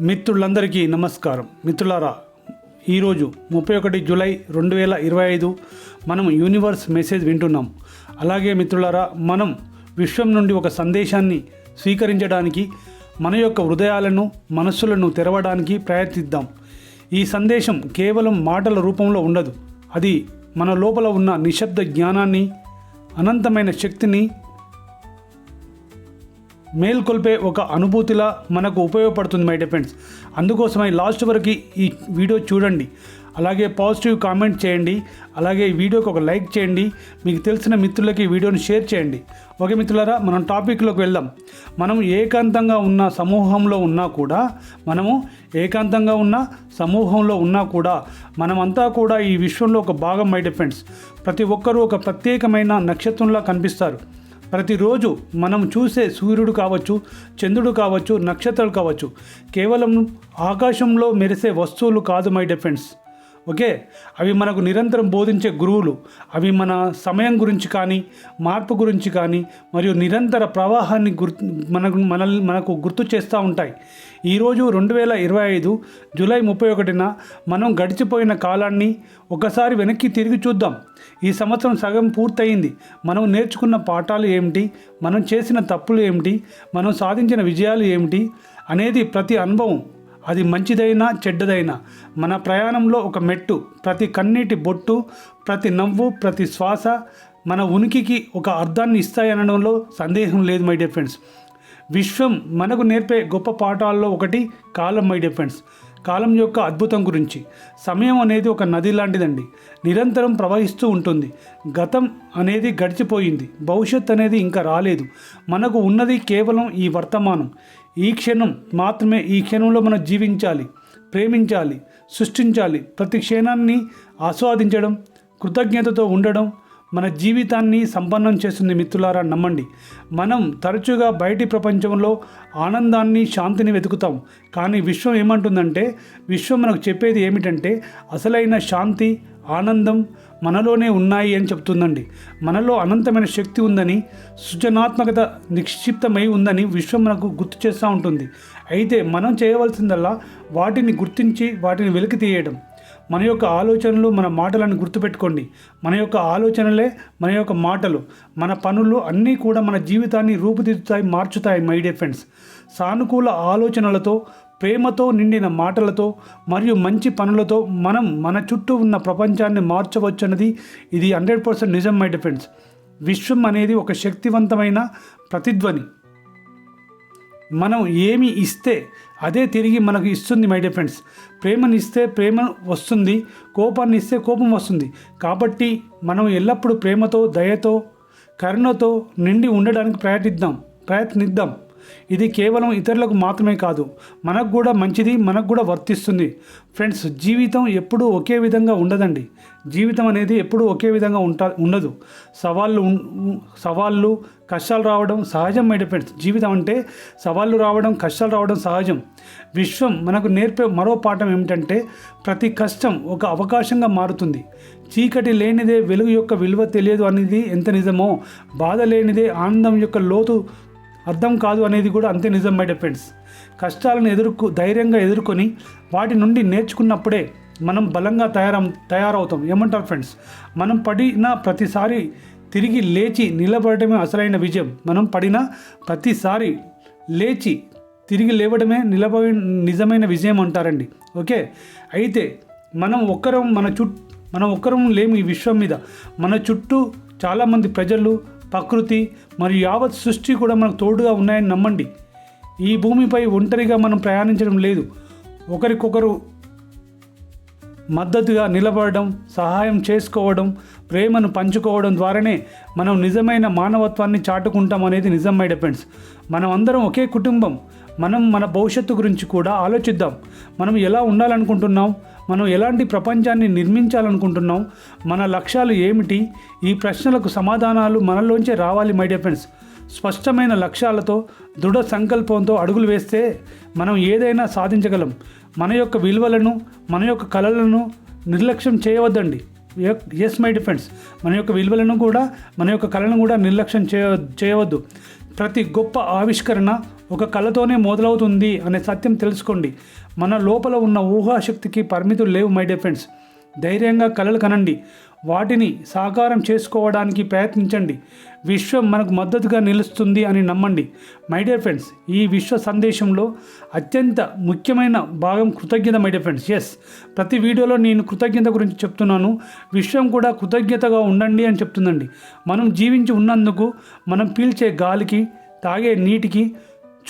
మిత్రులందరికీ నమస్కారం. మిత్రులారా ఈరోజు ముప్పై ఒకటి జూలై రెండు వేల ఇరవై ఐదు మనం యూనివర్స్ మెసేజ్ వింటున్నాం. అలాగే మిత్రులారా మనం విశ్వం నుండి ఒక సందేశాన్ని స్వీకరించడానికి మన యొక్క హృదయాలను మనస్సులను తెరవడానికి ప్రయత్నిద్దాం. ఈ సందేశం కేవలం మాటల రూపంలో ఉండదు. అది మన లోపల ఉన్న నిశ్శబ్ద జ్ఞానాన్ని అనంతమైన శక్తిని మేల్కొల్పే ఒక అనుభూతిలా మనకు ఉపయోగపడుతుంది మై డిఫెండ్స్ అందుకోసమై లాస్ట్ వరకు ఈ వీడియో చూడండి. అలాగే పాజిటివ్ కామెంట్ చేయండి. అలాగే ఈ వీడియోకి ఒక లైక్ చేయండి. మీకు తెలిసిన మిత్రులకి ఈ వీడియోని షేర్ చేయండి. ఓకే మిత్రులారా మనం టాపిక్లోకి వెళ్దాం. మనం ఏకాంతంగా ఉన్న సమూహంలో ఉన్నా కూడా మనము ఏకాంతంగా ఉన్న సమూహంలో ఉన్నా కూడా మనమంతా కూడా ఈ విశ్వంలో ఒక భాగం మై డిఫెండ్స్ ప్రతి ఒక్కరూ ఒక ప్రత్యేకమైన నక్షత్రంలా కనిపిస్తారు. ప్రతిరోజు మనం చూసే సూర్యుడు కావచ్చు చంద్రుడు కావచ్చు నక్షత్రాలు కావచ్చు కేవలం ఆకాశంలో మెరిసే వస్తువులు కాదు మై డిఫెండ్స్ ఓకే? అవి మనకు నిరంతరం బోధించే గురువులు. అవి మన సమయం గురించి కానీ మార్పు గురించి కానీ మరియు నిరంతర ప్రవాహాన్ని గుర్తు మనకు మనల్ని మనకు గుర్తు చేస్తూ ఉంటాయి. ఈరోజు రెండు వేల ఇరవై ఐదు జూలై ముప్పై ఒకటిన మనం గడిచిపోయిన కాలాన్ని ఒకసారి వెనక్కి తిరిగి చూద్దాం. ఈ సంవత్సరం సగం పూర్తయింది. మనం నేర్చుకున్న పాఠాలు ఏమిటి? మనం చేసిన తప్పులు ఏమిటి? మనం సాధించిన విజయాలు ఏమిటి? అనేది ప్రతి అనుభవం. అది మంచిదైనా చెడ్డదైనా. మన ప్రయాణంలో ఒక మెట్టు ప్రతి కన్నీటి బొట్టు ప్రతి నవ్వు ప్రతి శ్వాస మన ఉనికికి ఒక అర్థాన్ని ఇస్తాయనడంలో సందేహం లేదు మై డియర్ ఫ్రెండ్స్. విశ్వం మనకు నేర్పే గొప్ప పాఠాల్లో ఒకటి కాలం మై డియర్ ఫ్రెండ్స్. కాలం యొక్క అద్భుతం గురించి. సమయం అనేది ఒక నది లాంటిదండి. నిరంతరం ప్రవహిస్తూ ఉంటుంది. గతం అనేది గడిచిపోయింది. భవిష్యత్ అనేది ఇంకా రాలేదు. మనకు ఉన్నది కేవలం ఈ వర్తమానం. ఈ క్షణం మాత్రమే ఈ క్షణంలో మనం జీవించాలి ప్రేమించాలి సృష్టించాలి. ప్రతి క్షణాన్ని ఆస్వాదించడం కృతజ్ఞతతో ఉండడం మన జీవితాన్ని సంపన్నం చేస్తుంది మిత్రులారా నమ్మండి. మనం తరచుగా బయటి ప్రపంచంలో ఆనందాన్ని శాంతిని వెతుకుతాం. కానీ విశ్వం ఏమంటుందంటే విశ్వం మనకు చెప్పేది ఏమిటంటే అసలైన శాంతి ఆనందం మనలోనే ఉన్నాయి అని చెప్తుందండి. మనలో అనంతమైన శక్తి ఉందని సృజనాత్మకత నిక్షిప్తమై ఉందని విశ్వం మనకు గుర్తు చేస్తూ ఉంటుంది. అయితే మనం చేయవలసిందల్లా వాటిని గుర్తించి వాటిని వెలికి తీయడం. మన యొక్క ఆలోచనలు మన మాటలను గుర్తుపెట్టుకోండి. మన యొక్క ఆలోచనలే మన యొక్క మాటలు. మన పనులు అన్నీ కూడా మన జీవితాన్ని రూపుదిద్దుతాయి మార్చుతాయి మై డియర్ ఫ్రెండ్స్. సానుకూల ఆలోచనలతో ప్రేమతో నిండిన మాటలతో మరియు మంచి పనులతో మనం మన చుట్టూ ఉన్న ప్రపంచాన్ని మార్చవచ్చన్నది ఇది హండ్రెడ్ పర్సెంట్ నిజం మై డిఫెండ్స్ విశ్వం అనేది ఒక శక్తివంతమైన ప్రతిధ్వని. మనం ఏమి ఇస్తే అదే తిరిగి మనకు ఇస్తుంది మై డిఫెండ్స్ ప్రేమని ఇస్తే ప్రేమ వస్తుంది కోపాన్ని ఇస్తే కోపం వస్తుంది. కాబట్టి మనం ఎల్లప్పుడూ ప్రేమతో దయతో కరుణతో నిండి ఉండడానికి ప్రయత్నిద్దాం ప్రయత్నిద్దాం. ఇది కేవలం ఇతరులకు మాత్రమే కాదు మనకు కూడా మంచిది మనకు కూడా వర్తిస్తుంది. ఫ్రెండ్స్ జీవితం ఎప్పుడూ ఒకే విధంగా ఉండదండి. జీవితం అనేది ఎప్పుడూ ఒకే విధంగా ఉంటా ఉండదు. సవాళ్ళు సవాళ్ళు కష్టాలు రావడం సహజం మై ఫ్రెండ్స్ జీవితం అంటే సవాళ్ళు రావడం కష్టాలు రావడం సహజం. విశ్వం మనకు నేర్పే మరో పాఠం ఏమిటంటే ప్రతి కష్టం ఒక అవకాశంగా మారుతుంది. చీకటి లేనిదే వెలుగు యొక్క విలువ తెలియదు అనేది ఎంత నిజమో బాధ లేనిదే ఆనందం యొక్క లోతు అర్థం కాదు అనేది కూడా అంతే నిజం మై ఫ్రెండ్స్ కష్టాలను ఎదుర్కొ ధైర్యంగా ఎదుర్కొని వాటి నుండి నేర్చుకున్నప్పుడే మనం బలంగా తయార తయారవుతాం. ఏమంటారు ఫ్రెండ్స్ మనం పడిన ప్రతిసారి తిరిగి లేచి నిలబడటమే అసలైన విజయం. మనం పడిన ప్రతిసారి లేచి తిరిగి లేవడమే నిలబడి నిజమైన విజయం అంటారండి. ఓకే? అయితే మనం ఒక్కరం మన చుట్టూ మనం ఒక్కరం లేము ఈ విశ్వం మీద. మన చుట్టూ చాలామంది ప్రజలు ప్రకృతి మరియు యావత్ సృష్టి కూడా మనకు తోడుగా ఉన్నాయని నమ్మండి. ఈ భూమిపై ఒంటరిగా మనం ప్రయాణించడం లేదు. ఒకరికొకరు మద్దతుగా నిలబడడం సహాయం చేసుకోవడం ప్రేమను పంచుకోవడం ద్వారానే మనం నిజమైన మానవత్వాన్ని చాటుకుంటాం అనేది నిజం మై డిపెండ్స్ మనం అందరం ఒకే కుటుంబం. మనం మన భవిష్యత్తు గురించి కూడా ఆలోచిద్దాం. మనం ఎలా ఉండాలనుకుంటున్నాం? మనం ఎలాంటి ప్రపంచాన్ని నిర్మించాలనుకుంటున్నాం మన లక్ష్యాలు ఏమిటి? ఈ ప్రశ్నలకు సమాధానాలు మనలోంచే రావాలి మై డియర్ ఫ్రెండ్స్ స్పష్టమైన లక్ష్యాలతో దృఢ సంకల్పంతో అడుగులు వేస్తే మనం ఏదైనా సాధించగలం. మన యొక్క విలువలను మన యొక్క కళలను నిర్లక్ష్యం చేయవద్దండి. ఎస్ మై డిఫెండ్స్ మన యొక్క విలువలను కూడా మన యొక్క కళను కూడా నిర్లక్ష్యం చేయ చేయవద్దు. ప్రతి గొప్ప ఆవిష్కరణ ఒక కళతోనే మొదలవుతుంది అనే సత్యం తెలుసుకోండి. మన లోపల ఉన్న ఊహాశక్తికి పరిమితులు లేవు మై డియర్ ఫ్రెండ్స్ ధైర్యంగా కళలు కనండి. వాటిని సాకారం చేసుకోవడానికి ప్రయత్నించండి. విశ్వం మనకు మద్దతుగా నిలుస్తుంది అని నమ్మండి. మై డియర్ ఫ్రెండ్స్ ఈ విశ్వ సందేశంలో అత్యంత ముఖ్యమైన భాగం కృతజ్ఞత మై డియర్ ఫ్రెండ్స్ ఎస్ ప్రతి వీడియోలో నేను కృతజ్ఞత గురించి చెప్తున్నాను. విశ్వం కూడా కృతజ్ఞతగా ఉండండి అని చెప్తుందండి. మనం జీవించి ఉన్నందుకు మనం పీల్చే గాలికి తాగే నీటికి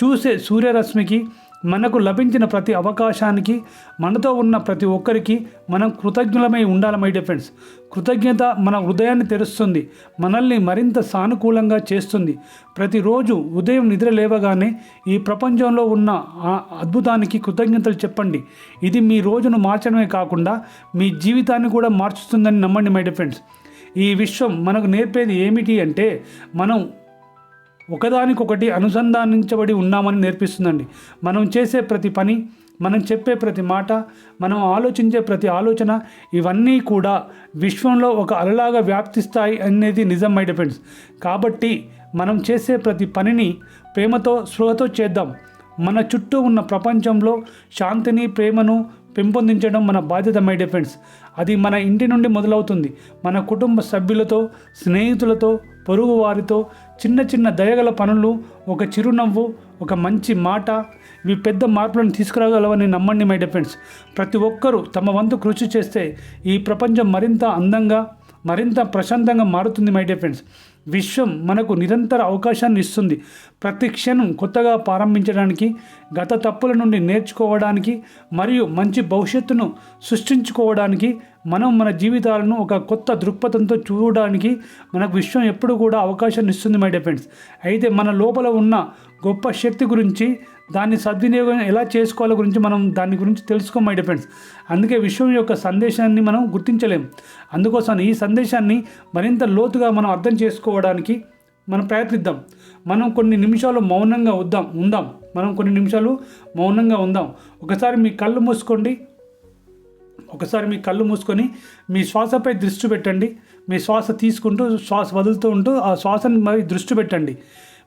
చూసే సూర్యరశ్మికి మనకు లభించిన ప్రతి అవకాశానికి మనతో ఉన్న ప్రతి ఒక్కరికి మనం కృతజ్ఞులమై ఉండాలి మై డియర్ ఫ్రెండ్స్ కృతజ్ఞత మన హృదయాన్ని తెరుస్తుంది మనల్ని మరింత సానుకూలంగా చేస్తుంది. ప్రతిరోజు ఉదయం నిద్ర లేవగానే ఈ ప్రపంచంలో ఉన్న ఆ అద్భుతానికి కృతజ్ఞతలు చెప్పండి. ఇది మీ రోజును మార్చడమే కాకుండా మీ జీవితాన్ని కూడా మార్చుతుందని నమ్మండి మై డియర్ ఫ్రెండ్స్ ఈ విశ్వం మనకు నేర్పేది ఏమిటి అంటే మనం ఒకదానికొకటి అనుసంధానించబడి ఉన్నామని నేర్పిస్తుందండి. మనం చేసే ప్రతి పని మనం చెప్పే ప్రతి మాట మనం ఆలోచించే ప్రతి ఆలోచన ఇవన్నీ కూడా విశ్వంలో ఒక అలలాగా వ్యాప్తిస్తాయి అనేది నిజం మై డిపెండ్స్ కాబట్టి మనం చేసే ప్రతి పనిని ప్రేమతో స్పృహతో చేద్దాం. మన చుట్టూ ఉన్న ప్రపంచంలో శాంతిని ప్రేమను పెంపొందించడం మన బాధ్యత మై డిపెండ్స్ అది మన ఇంటి నుండి మొదలవుతుంది. మన కుటుంబ సభ్యులతో స్నేహితులతో పొరుగు వారితో చిన్న చిన్న దయగల పనులు ఒక చిరునవ్వు ఒక మంచి మాట ఇవి పెద్ద మార్పులను తీసుకురాగలవని నమ్మండి మై డిఫెండ్స్ ప్రతి ఒక్కరూ తమ వంతు కృషి చేస్తే ఈ ప్రపంచం మరింత అందంగా మరింత ప్రశాంతంగా మారుతుంది మై డియర్ ఫ్రెండ్స్ విశ్వం మనకు నిరంతర అవకాశాన్ని ఇస్తుంది. ప్రతి క్షణం కొత్తగా ప్రారంభించడానికి గత తప్పుల నుండి నేర్చుకోవడానికి మరియు మంచి భవిష్యత్తును సృష్టించుకోవడానికి మనం మన జీవితాలను ఒక కొత్త దృక్పథంతో చూడడానికి మనకు విశ్వం ఎప్పుడు కూడా అవకాశాన్ని ఇస్తుంది మై డిపెండ్స్ అయితే మన లోపల ఉన్న గొప్ప శక్తి గురించి దాన్ని సద్వినియోగం ఎలా చేసుకోవాలో గురించి మనం దాని గురించి తెలుసుకో మై డిఫెండ్స్ అందుకే విశ్వం యొక్క సందేశాన్ని మనం గుర్తించలేం. అందుకోసం ఈ సందేశాన్ని మరింత లోతుగా మనం అర్థం చేసుకోవడానికి మనం ప్రయత్నిద్దాం. మనం కొన్ని నిమిషాలు మౌనంగా వద్దాం ఉందాం. మనం కొన్ని నిమిషాలు మౌనంగా ఉందాం. ఒకసారి మీ కళ్ళు మూసుకోండి. ఒకసారి మీ కళ్ళు మూసుకొని మీ శ్వాసపై దృష్టి పెట్టండి. మీ శ్వాస తీసుకుంటూ శ్వాస వదులుతూ ఉంటూ ఆ శ్వాసని మరి దృష్టి పెట్టండి.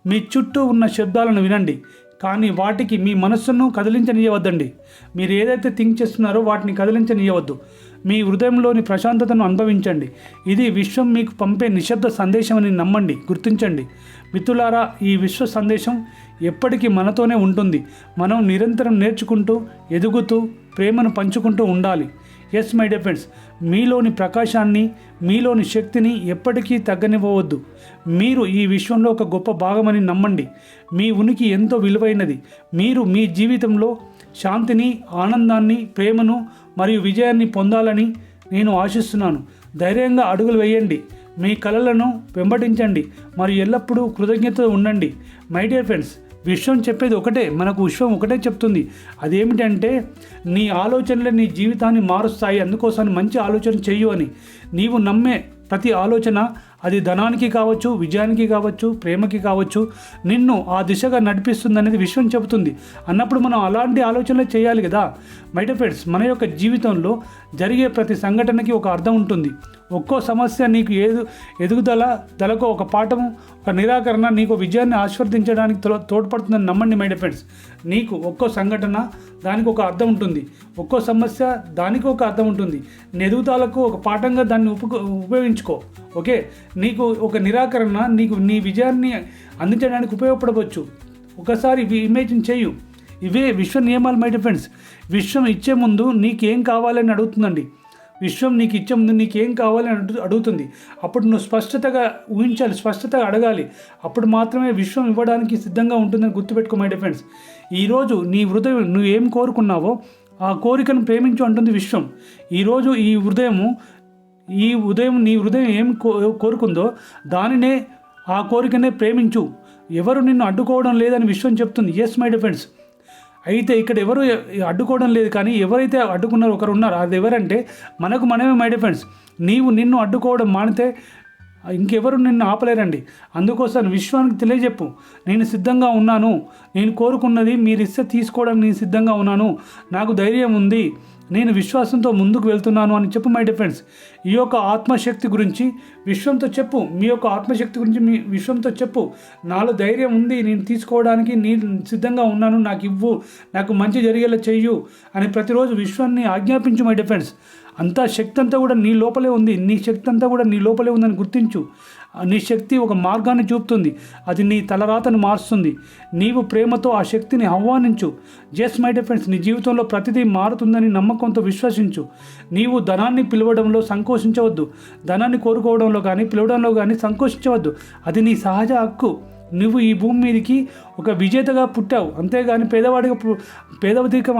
మీ చుట్టూ ఉన్న శబ్దాలను వినండి. కానీ వాటికి మీ మనస్సును కదిలించనీయవద్దండి. మీరు ఏదైతే థింక్ చేస్తున్నారో వాటిని కదిలించనీయవద్దు. మీ హృదయంలోని ప్రశాంతతను అనుభవించండి. ఇది విశ్వం మీకు పంపే నిశ్శబ్ద సందేశం అని నమ్మండి. గుర్తించండి. మిత్రులారా ఈ విశ్వ సందేశం ఎప్పటికీ మనతోనే ఉంటుంది. మనం నిరంతరం నేర్చుకుంటూ ఎదుగుతూ ప్రేమను పంచుకుంటూ ఉండాలి. ఎస్ మై డియర్ ఫ్రెండ్స్ మీలోని ప్రకాశాన్ని మీలోని శక్తిని ఎప్పటికీ తగ్గనివ్వవద్దు. మీరు ఈ విశ్వంలో ఒక గొప్ప భాగమని నమ్మండి. మీ ఉనికి ఎంతో విలువైనది. మీరు మీ జీవితంలో శాంతిని ఆనందాన్ని ప్రేమను మరియు విజయాన్ని పొందాలని నేను ఆశిస్తున్నాను. ధైర్యంగా అడుగులు వేయండి. మీ కలలను వెంబడించండి. మరియు ఎల్లప్పుడూ కృతజ్ఞత ఉండండి. మై డియర్ ఫ్రెండ్స్ విశ్వం చెప్పేది ఒకటే మనకు విశ్వం ఒకటే చెప్తుంది. అదేమిటంటే నీ ఆలోచనలే నీ జీవితాన్ని మారుస్తాయి అందుకోసం మంచి ఆలోచన చెయ్యు అని. నీవు నమ్మే ప్రతి ఆలోచన అది ధనానికి కావచ్చు విజయానికి కావచ్చు ప్రేమకి కావచ్చు నిన్ను ఆ దిశగా నడిపిస్తుంది అనేది విశ్వం చెబుతుంది. అన్నప్పుడు మనం అలాంటి ఆలోచనలు చేయాలి కదా. మైటఫెడ్స్ మన యొక్క జీవితంలో జరిగే ప్రతి సంఘటనకి ఒక అర్థం ఉంటుంది. ఒక్కో సమస్య నీకు ఏదు ఎదుగుదల తలకు ఒక పాఠము ఒక నిరాకరణ నీకు విజయాన్ని ఆస్వర్దించడానికి తో- తోడ్పడుతుందని నమ్మండి మై ఫ్రెండ్స్ నీకు ఒక్కో సంఘటన దానికి ఒక అర్థం ఉంటుంది. ఒక్కో సమస్య దానికి ఒక అర్థం ఉంటుంది. నీ ఎదుగుదలకు ఒక పాఠంగా దాన్ని ఉప ఉపయోగించుకో ఓకే? నీకు ఒక నిరాకరణ నీకు నీ విజయాన్ని అందించడానికి ఉపయోగపడవచ్చు. ఒకసారి ఇవి ఇమేజిన్ చేయు. ఇవే విశ్వ నియమాలు మై ఫ్రెండ్స్ విశ్వం ఇచ్చే ముందు నీకేం కావాలని అడుగుతుందండి? విశ్వం నీకు ఇచ్చే ముందు నీకేం కావాలని అడుగు అడుగుతుంది. అప్పుడు నువ్వు స్పష్టతగా ఊహించాలి స్పష్టతగా అడగాలి. అప్పుడు మాత్రమే విశ్వం ఇవ్వడానికి సిద్ధంగా ఉంటుందని గుర్తుపెట్టుకో మై డిఫెండ్స్ ఈరోజు నీ హృదయం నువ్వు ఏం కోరుకున్నావో ఆ కోరికను ప్రేమించు అంటుంది విశ్వం. ఈరోజు ఈ హృదయము ఈ ఉదయం నీ హృదయం ఏం కో కోరుకుందో దానినే ఆ కోరికనే ప్రేమించు. ఎవరు నిన్ను అడ్డుకోవడం లేదని విశ్వం చెప్తుంది. ఎస్ మై డిఫెండ్స్ అయితే ఇక్కడ ఎవరు అడ్డుకోవడం లేదు కానీ ఎవరైతే అడ్డుకున్నారో ఒకరు ఉన్నారు అది ఎవరంటే మనకు మనమే మై డిఫెన్స్ నీవు నిన్ను అడ్డుకోవడం మానితే ఇంకెవరు నిన్ను ఆపలేరండి. అందుకోసం విశ్వానికి తెలియజెప్పు. నేను సిద్ధంగా ఉన్నాను. నేను కోరుకున్నది మీరు ఇస్తే తీసుకోవడానికి నేను సిద్ధంగా ఉన్నాను. నాకు ధైర్యం ఉంది. నేను విశ్వాసంతో ముందుకు వెళ్తున్నాను అని చెప్పు మై డిఫెండ్స్ ఈ యొక్క ఆత్మశక్తి గురించి విశ్వంతో చెప్పు. మీ యొక్క ఆత్మశక్తి గురించి మీ విశ్వంతో చెప్పు. నాలో ధైర్యం ఉంది. నేను తీసుకోవడానికి నేను సిద్ధంగా ఉన్నాను. నాకు ఇవ్వు. నాకు మంచి జరిగేలా చెయ్యు అని ప్రతిరోజు విశ్వాన్ని ఆజ్ఞాపించు మై డిఫెండ్స్ అంతా శక్తి అంతా కూడా నీ లోపలే ఉంది. నీ శక్తి అంతా కూడా నీ లోపలే ఉందని గుర్తించు. నీ శక్తి ఒక మార్గాన్ని చూపుతుంది. అది నీ తలరాతను మారుస్తుంది. నీవు ప్రేమతో ఆ శక్తిని ఆహ్వానించు. జస్ట్ మై డిఫెన్స్ నీ జీవితంలో ప్రతిదీ మారుతుందని నమ్మకంతో విశ్వసించు. నీవు ధనాన్ని పిలవడంలో సంకోచించవద్దు. ధనాన్ని కోరుకోవడంలో కానీ పిలవడంలో కానీ సంకోచించవద్దు. అది నీ సహజ హక్కు. నువ్వు ఈ భూమి మీదకి ఒక విజేతగా పుట్టావు. అంతేగాని పేదవాడిగా పు-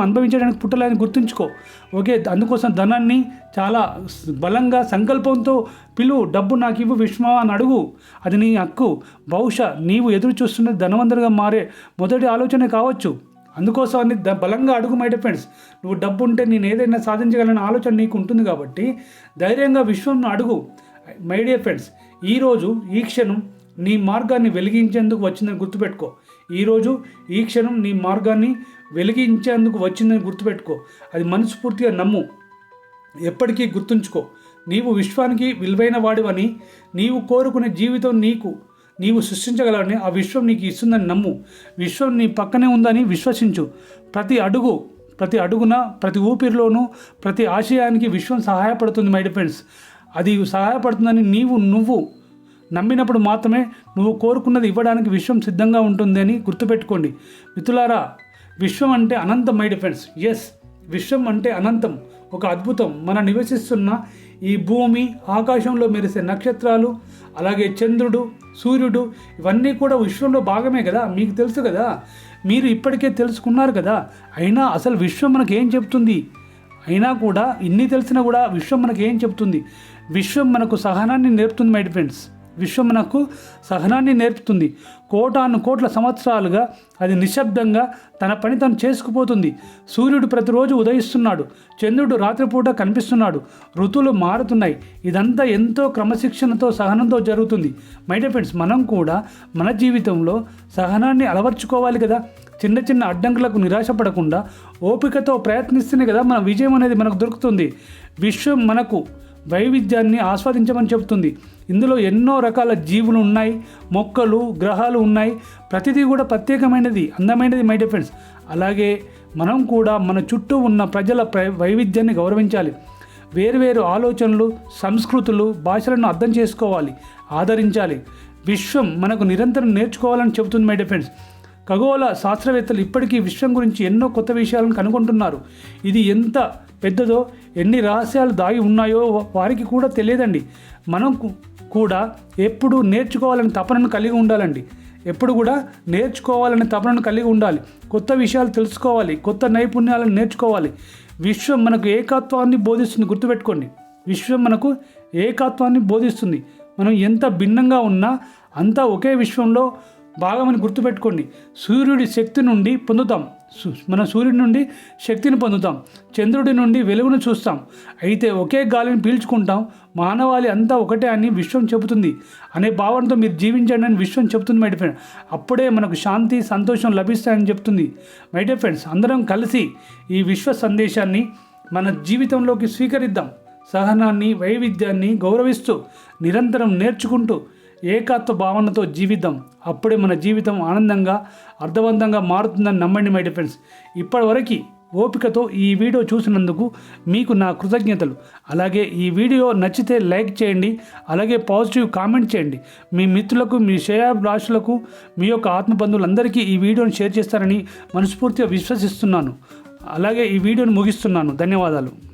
అనుభవించడానికి పుట్టలేని గుర్తుంచుకో. ఓకే అందుకోసం ధనాన్ని చాలా బలంగా సంకల్పంతో పిలువు డబ్బు నాకు ఇవ్వు విశ్వ అని అడుగు. అది నీ హక్కు. బహుశా నీవు ఎదురు చూస్తున్న ధనవంతుడిగా మారే మొదటి ఆలోచన కావచ్చు. అందుకోసం అని ద బలంగా అడుగు మై ఫ్రెండ్స్ నువ్వు డబ్బు ఉంటే నేను ఏదైనా సాధించగలన ఆలోచన నీకు ఉంటుంది కాబట్టి ధైర్యంగా విశ్వం అడుగు. మై డియర్ ఫ్రెండ్స్ ఈరోజు ఈ క్షణం నీ మార్గాన్ని వెలిగించేందుకు వచ్చిందని గుర్తుపెట్టుకో. ఈరోజు ఈ క్షణం నీ మార్గాన్ని వెలిగించేందుకు వచ్చిందని గుర్తుపెట్టుకో. అది మనస్ఫూర్తిగా నమ్ము. ఎప్పటికీ గుర్తుంచుకో. నీవు విశ్వానికి విలువైన వాడివని నీవు కోరుకునే జీవితం నీకు. నీవు సృష్టించగలవని ఆ విశ్వం నీకు ఇస్తుందని నమ్ము. విశ్వం నీ పక్కనే ఉందని విశ్వసించు. ప్రతి అడుగు ప్రతి అడుగున ప్రతి ఊపిరిలోనూ ప్రతి ఆశయానికి విశ్వం సహాయపడుతుంది మై డిఫెండ్స్ అది సహాయపడుతుందని నీవు నువ్వు నమ్మినప్పుడు మాత్రమే నువ్వు కోరుకున్నది ఇవ్వడానికి విశ్వం సిద్ధంగా ఉంటుంది అని గుర్తుపెట్టుకోండి. మిత్రులారా విశ్వం అంటే అనంతం మై డిఫెండ్స్ ఎస్ విశ్వం అంటే అనంతం. ఒక అద్భుతం. మనం నివసిస్తున్న ఈ భూమి ఆకాశంలో మెరిసే నక్షత్రాలు అలాగే చంద్రుడు సూర్యుడు ఇవన్నీ కూడా విశ్వంలో భాగమే కదా? మీకు తెలుసు కదా? మీరు ఇప్పటికే తెలుసుకున్నారు కదా? అయినా అసలు విశ్వం మనకి ఏం చెప్తుంది? అయినా కూడా ఇన్ని తెలిసినా కూడా విశ్వం మనకి ఏం చెప్తుంది? విశ్వం మనకు సహనాన్ని నేర్పుతుంది మై ఫ్రెండ్స్ విశ్వం మనకు సహనాన్ని నేర్పుతుంది. కోటాను కోట్ల సంవత్సరాలుగా అది నిశ్శబ్దంగా తన పని తను చేసుకుపోతుంది. సూర్యుడు ప్రతిరోజు ఉదయిస్తున్నాడు. చంద్రుడు రాత్రిపూట కనిపిస్తున్నాడు. ఋతువులు మారుతున్నాయి. ఇదంతా ఎంతో క్రమశిక్షణతో సహనంతో జరుగుతుంది. మై ఫ్రెండ్స్ మనం కూడా మన జీవితంలో సహనాన్ని అలవర్చుకోవాలి కదా. చిన్న చిన్న అడ్డంకులకు నిరాశపడకుండా ఓపికతో ప్రయత్నిస్తేనే కదా మన విజయం అనేది మనకు దొరుకుతుంది. విశ్వం మనకు వైవిధ్యాన్ని ఆస్వాదించమని చెబుతుంది. ఇందులో ఎన్నో రకాల జీవులు ఉన్నాయి మొక్కలు గ్రహాలు ఉన్నాయి. ప్రతిదీ కూడా ప్రత్యేకమైనది అందమైనది మై డిఫెండ్స్ అలాగే మనం కూడా మన చుట్టూ ఉన్న ప్రజల వైవిధ్యాన్ని గౌరవించాలి. వేరువేరు ఆలోచనలు సంస్కృతులు భాషలను అర్థం చేసుకోవాలి ఆదరించాలి. విశ్వం మనకు నిరంతరం నేర్చుకోవాలని చెబుతుంది మై డిఫెండ్స్ ఖగోళ శాస్త్రవేత్తలు ఇప్పటికీ విశ్వం గురించి ఎన్నో కొత్త విషయాలను కనుగొంటున్నారు. ఇది ఎంత పెద్దదో ఎన్ని రహస్యాలు దాగి ఉన్నాయో వారికి కూడా తెలియదండి. మనం కూడా ఎప్పుడు నేర్చుకోవాలని తపనను కలిగి ఉండాలండి. ఎప్పుడు కూడా నేర్చుకోవాలనే తపనను కలిగి ఉండాలి. కొత్త విషయాలు తెలుసుకోవాలి. కొత్త నైపుణ్యాలను నేర్చుకోవాలి. విశ్వం మనకు ఏకత్వాన్ని బోధిస్తుంది గుర్తుపెట్టుకోండి. విశ్వం మనకు ఏకత్వాన్ని బోధిస్తుంది. మనం ఎంత భిన్నంగా ఉన్నా అంతా ఒకే విశ్వంలో భాగమని గుర్తుపెట్టుకోండి. సూర్యుడి శక్తి నుండి పొందుతాం. మన సూర్యుడి నుండి శక్తిని పొందుతాం. చంద్రుడి నుండి వెలుగును చూస్తాం. అయితే ఒకే గాలిని పీల్చుకుంటాం. మానవాళి అంతా ఒకటే అని విశ్వం చెబుతుంది. అనే భావనతో మీరు జీవించండి అని విశ్వం చెబుతుంది మై ఫ్రెండ్ అప్పుడే మనకు శాంతి సంతోషం లభిస్తాయని చెప్తుంది మై ఫ్రెండ్స్ అందరం కలిసి ఈ విశ్వ సందేశాన్ని మన జీవితంలోకి స్వీకరిద్దాం. సహనాన్ని వైవిధ్యాన్ని గౌరవిస్తూ నిరంతరం నేర్చుకుంటూ ఏకాత్వ భావనతో జీవితం అప్పుడే మన జీవితం ఆనందంగా అర్థవంతంగా మారుతుందని నమ్మండి మై ఫ్రెండ్స్ ఇప్పటివరకు ఓపికతో ఈ వీడియో చూసినందుకు మీకు నా కృతజ్ఞతలు. అలాగే ఈ వీడియో నచ్చితే లైక్ చేయండి అలాగే పాజిటివ్ కామెంట్ చేయండి. మీ మిత్రులకు మీ శ్రేయాభిలాషులకు మీ యొక్క ఆత్మబంధువులందరికీ ఈ వీడియోని షేర్ చేస్తారని మనస్ఫూర్తిగా విశ్వసిస్తున్నాను. అలాగే ఈ వీడియోను ముగిస్తున్నాను. ధన్యవాదాలు.